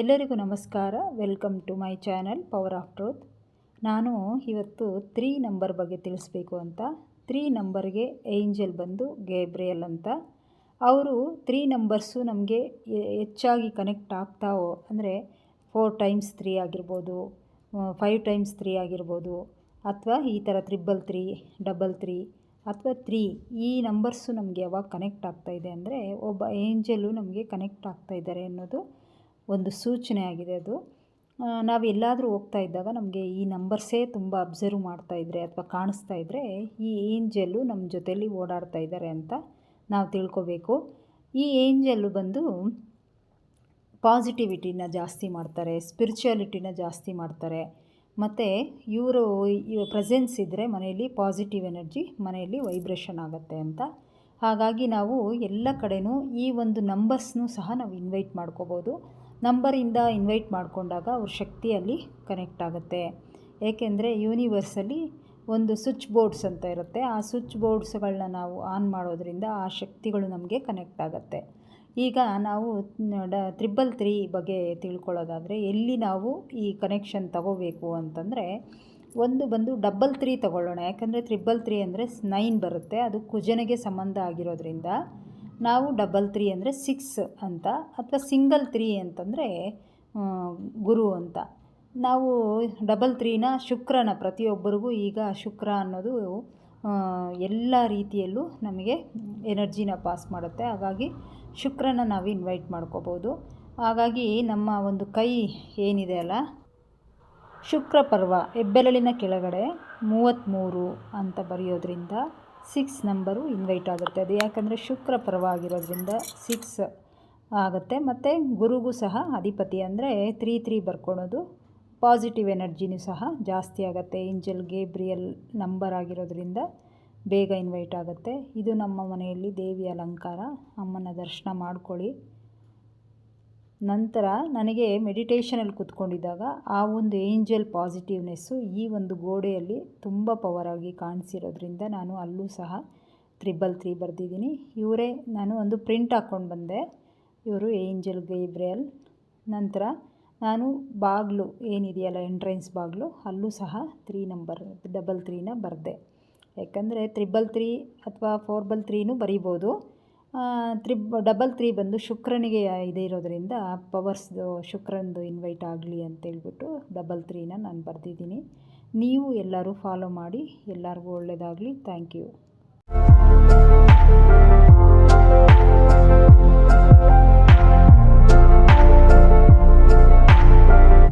ಎಲ್ಲರಿಗೂ ನಮಸ್ಕಾರ. Welcome to my channel power of truth ನಾನು ಇವತ್ತು ತ್ರೀ ನಂಬರ್ ಬಗ್ಗೆ ತಿಳಿಸ್ಬೇಕು ಅಂತ. ತ್ರೀ ನಂಬರ್ಗೆ ಏಂಜಲ್ ಬಂದು ಗೇಬ್ರಿಯಲ್ ಅಂತ. ಅವರು ತ್ರೀ ನಂಬರ್ಸು ನಮಗೆ ಹೆಚ್ಚಾಗಿ ಕನೆಕ್ಟ್ ಆಗ್ತಾವೋ, ಅಂದರೆ ಫೋರ್ ಟೈಮ್ಸ್ ತ್ರೀ ಆಗಿರ್ಬೋದು ಫೈವ್ ಟೈಮ್ಸ್ ತ್ರೀ ಆಗಿರ್ಬೋದು, ಅಥವಾ ಈ ಥರ ತ್ರಿಬಲ್ ತ್ರೀ ಡಬಲ್ ತ್ರೀ ಅಥವಾ ತ್ರೀ ಈ ನಂಬರ್ಸು ನಮಗೆ ಯಾವಾಗ ಕನೆಕ್ಟ್ ಆಗ್ತಾ ಇದೆ ಅಂದರೆ ಒಬ್ಬ ಏಂಜಲ್ಲು ನಮಗೆ ಕನೆಕ್ಟ್ ಆಗ್ತಾ ಇದ್ದಾರೆ ಅನ್ನೋದು ಒಂದು ಸೂಚನೆ ಆಗಿದೆ ಅದು. ನಾವು ಎಲ್ಲಾದರೂ ಹೋಗ್ತಾ ಇದ್ದಾಗ ನಮಗೆ ಈ ನಂಬರ್ಸೇ ತುಂಬ ಅಬ್ಸರ್ವ್ ಮಾಡ್ತಾ ಇದ್ದರೆ ಅಥವಾ ಕಾಣಿಸ್ತಾ ಇದ್ದರೆ ಈ ಏಂಜಲ್ಲು ನಮ್ಮ ಜೊತೆಯಲ್ಲಿ ಓಡಾಡ್ತಾ ಇದ್ದಾರೆ ಅಂತ ನಾವು ತಿಳ್ಕೊಬೇಕು. ಈ ಏಂಜಲ್ಲು ಬಂದು ಪಾಸಿಟಿವಿಟಿನ ಜಾಸ್ತಿ ಮಾಡ್ತಾರೆ, ಸ್ಪಿರಿಚುಯಾಲಿಟಿನ ಜಾಸ್ತಿ ಮಾಡ್ತಾರೆ. ಮತ್ತು ಇವರು ಪ್ರೆಸೆನ್ಸ್ ಇದ್ದರೆ ಮನೆಯಲ್ಲಿ ಪಾಸಿಟಿವ್ ಎನರ್ಜಿ, ಮನೆಯಲ್ಲಿ ವೈಬ್ರೇಷನ್ ಆಗುತ್ತೆ ಅಂತ. ಹಾಗಾಗಿ ನಾವು ಎಲ್ಲ ಕಡೆಯೂ ಈ ಒಂದು ನಂಬರ್ಸ್ನೂ ಸಹ ನಾವು ಇನ್ವೈಟ್ ಮಾಡ್ಕೋಬೋದು. ನಂಬರಿಂದ ಇನ್ವೈಟ್ ಮಾಡಿಕೊಂಡಾಗ ಅವ್ರ ಶಕ್ತಿ ಅಲ್ಲಿ ಕನೆಕ್ಟ್ ಆಗುತ್ತೆ. ಏಕೆಂದರೆ ಯೂನಿವರ್ಸಲ್ಲಿ ಒಂದು ಸ್ವಿಚ್ ಬೋರ್ಡ್ಸ್ ಅಂತ ಇರುತ್ತೆ. ಆ ಸ್ವಿಚ್ ಬೋರ್ಡ್ಸ್ಗಳನ್ನ ನಾವು ಆನ್ ಮಾಡೋದ್ರಿಂದ ಆ ಶಕ್ತಿಗಳು ನಮಗೆ ಕನೆಕ್ಟ್ ಆಗುತ್ತೆ. ಈಗ ನಾವು ಡ ತ್ರಿಬಲ್ ತ್ರೀ ಬಗ್ಗೆ ತಿಳ್ಕೊಳ್ಳೋದಾದರೆ ಎಲ್ಲಿ ನಾವು ಈ ಕನೆಕ್ಷನ್ ತಗೋಬೇಕು ಅಂತಂದರೆ ಒಂದು ಬಂದು ಡಬಲ್ ತ್ರೀ ತಗೊಳ್ಳೋಣ. ಯಾಕಂದರೆ ತ್ರಿಬಲ್ ತ್ರೀ ಅಂದರೆ ನೈನ್ ಬರುತ್ತೆ. ಅದು ಕುಜನಿಗೆ ಸಂಬಂಧ ಆಗಿರೋದ್ರಿಂದ ನಾವು ಡಬಲ್ ತ್ರೀ ಅಂದರೆ ಸಿಕ್ಸ್ ಅಂತ ಅಥವಾ ಸಿಂಗಲ್ ತ್ರೀ ಅಂತಂದರೆ ಗುರು ಅಂತ. ನಾವು ಡಬಲ್ ತ್ರೀನ ಶುಕ್ರನ ಪ್ರತಿಯೊಬ್ಬರಿಗೂ ಈಗ ಶುಕ್ರ ಅನ್ನೋದು ಎಲ್ಲ ರೀತಿಯಲ್ಲೂ ನಮಗೆ ಎನರ್ಜಿನ ಪಾಸ್ ಮಾಡುತ್ತೆ. ಹಾಗಾಗಿ ಶುಕ್ರನ ನಾವು ಇನ್ವೈಟ್ ಮಾಡ್ಕೋಬೋದು. ಹಾಗಾಗಿ ನಮ್ಮ ಒಂದು ಕೈ ಏನಿದೆ ಅಲ್ಲ, ಶುಕ್ರ ಪರ್ವ, ಹೆಬ್ಬೆರಳಿನ ಕೆಳಗಡೆ ಮೂವತ್ತ್ಮೂರು ಅಂತ ಬರೆಯೋದ್ರಿಂದ ಸಿಕ್ಸ್ ನಂಬರು ಇನ್ವೈಟ್ ಆಗುತ್ತೆ. ಅದು ಯಾಕಂದರೆ ಶುಕ್ರ ಪರವಾಗಿರೋದ್ರಿಂದ ಸಿಕ್ಸ್ ಆಗುತ್ತೆ. ಮತ್ತು ಗುರುಗೂ ಸಹ ಅಧಿಪತಿ ಅಂದರೆ ತ್ರೀ ತ್ರೀ ಬರ್ಕೊಳೋದು. ಪಾಸಿಟಿವ್ ಎನರ್ಜಿನೂ ಸಹ ಜಾಸ್ತಿ ಆಗುತ್ತೆ. ಏಂಜಲ್ ಗೇಬ್ರಿಯಲ್ ನಂಬರ್ ಆಗಿರೋದ್ರಿಂದ ಬೇಗ ಇನ್ವೈಟ್ ಆಗುತ್ತೆ. ಇದು ನಮ್ಮ ಮನೆಯಲ್ಲಿ ದೇವಿ ಅಲಂಕಾರ. ಅಮ್ಮನ ದರ್ಶನ ಮಾಡ್ಕೊಳ್ಳಿ. ನಂತರ ನನಗೆ ಮೆಡಿಟೇಷನಲ್ಲಿ ಕೂತ್ಕೊಂಡಿದ್ದಾಗ ಆ ಒಂದು ಏಂಜಲ್ ಪಾಸಿಟಿವ್ನೆಸ್ಸು ಈ ಒಂದು ಗೋಡೆಯಲ್ಲಿ ತುಂಬ ಪವರಾಗಿ ಕಾಣಿಸಿರೋದ್ರಿಂದ ನಾನು ಅಲ್ಲೂ ಸಹ ತ್ರಿಬಲ್ ತ್ರೀ ಬರೆದಿದ್ದೀನಿ. ಇವರೇ ನಾನು ಒಂದು ಪ್ರಿಂಟ್ ಹಾಕ್ಕೊಂಡು ಬಂದೆ. ಇವರು ಏಂಜಲ್ ಗೇಬ್ರಿಯಲ್. ನಂತರ ನಾನು ಬಾಗಿಲು ಏನಿದೆಯಲ್ಲ, ಎಂಟ್ರೆನ್ಸ್ ಬಾಗಿಲು, ಅಲ್ಲೂ ಸಹ ತ್ರೀ ನಂಬರ್, ಡಬಲ್ ತ್ರೀನ ಬರೆದೆ. ಯಾಕಂದರೆ ತ್ರಿಬಲ್ ತ್ರೀ ಅಥವಾ ಫೋರ್ ಬಲ್ ತ್ರೀನೂ ಬರಿಬೋದು. ತ್ರಿಬ್, ಡಬಲ್ ತ್ರೀ ಬಂದು ಶುಕ್ರನಿಗೆ ಇದೆ ಇರೋದರಿಂದ ಪವರ್ಸ್ದು ಶುಕ್ರನದು ಇನ್ವೈಟ್ ಆಗಲಿ ಅಂತೇಳ್ಬಿಟ್ಟು ಡಬಲ್ ತ್ರೀನ ನಾನು ಬರೆದಿದ್ದೀನಿ. ನೀವು ಎಲ್ಲರೂ ಫಾಲೋ ಮಾಡಿ, ಎಲ್ಲರಿಗೂ ಒಳ್ಳೆಯದಾಗಲಿ ಥ್ಯಾಂಕ್ ಯು